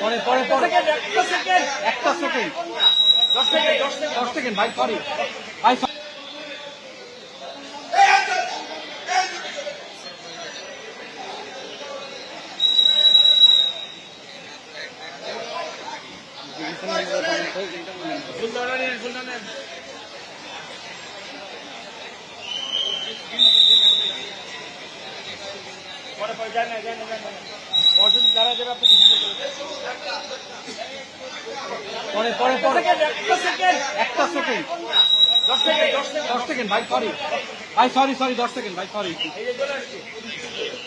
পরে পরে পরে। একটা সেকেন্ড দশ সেকেন্ড দশ সেকেন্ড ভাই সরি ভাই sorry। পরে পরে পরে একটা সেকেন্ড। দশ সেকেন্ড দশ সেকেন্ড। ভাই সরি ভাই সরি সরি দশ সেকেন্ড ভাই সরি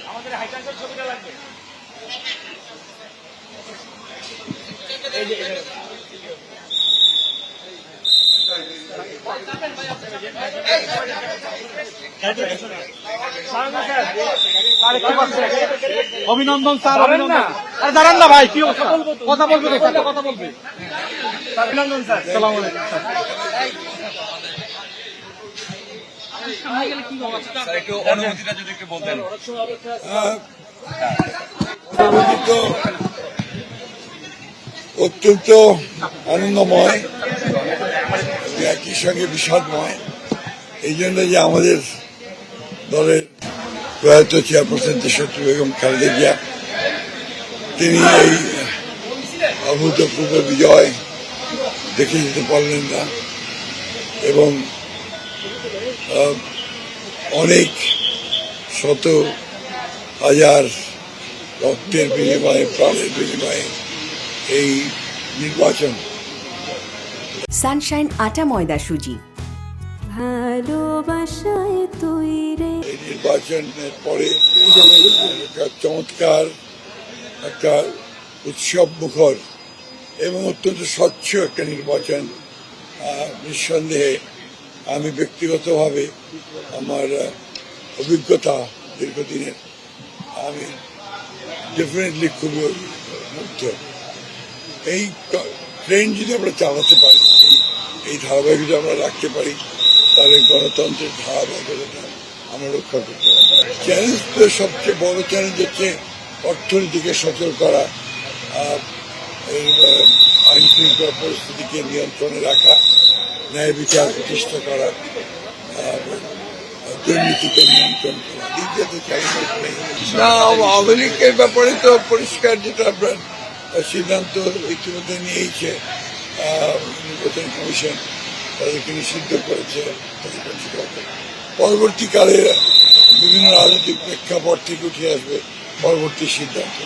আমাদের ছবিটা লাগবে। অভিনন্দন স্যার অভিনন্দন। আরে দাঁড়ান না ভাই কি কথা বলবে কথা বলবে অভিনন্দন স্যার। সালাম অত্যন্ত অত্যন্ত একই সঙ্গে বিষাদময় এই জন্য যে আমাদের দলের প্রয়াত চেয়ারপারসন দেশত্রী বেগম খালেদা জিয়া, তিনি এই অভূতপূর্ব বিজয় দেখে যেতে পারলেন না এবং অনেক শত হাজার রক্তের বিনিময়ে, প্রাণের বিনিময়ে এই নির্বাচন সানশাইন আটা ময়দা সুজি। ভালোবাসায় তৈরে এই নির্বাচনের পরে একটা চমৎকার একটা উৎসব মুখর এবং অত্যন্ত স্বচ্ছ একটা নির্বাচন নিঃসন্দেহে আমি ব্যক্তিগতভাবে আমার অভিজ্ঞতা দীর্ঘদিনের আমি ডেফিনেটলি খুবই মুগ্ধ। এই ট্রেন যদি আমরা চালাতে পারি এই- এই ধারাবাহিকতা আমরা রাখতে পারি তাহলে গণতন্ত্রের ধারাবাহিকতাটা আমরা রক্ষা করতে পারি। চ্যালেঞ্জ তো সবচেয়ে বড় চ্যালেঞ্জ হচ্ছে অর্থনীতিকে সচল করা আইন শৃঙ্খলা পরিস্থিতিকে নিয়ন্ত্রণে রাখা, ন্যায় বিচার প্রতিষ্ঠা করা দুর্নীতিকে নিয়ন্ত্রণ না, আওয়ামী লীগের ব্যাপারে তো পরিষ্কার যেটা আপনার সিদ্ধান্ত ইতিমধ্যে নিয়েছে নির্বাচন কমিশন তাদেরকে নিষিদ্ধ করেছে পরবর্তীকালে বিভিন্ন রাজনৈতিক প্রেক্ষাপট থেকে উঠে আসবে পরবর্তী সিদ্ধান্ত।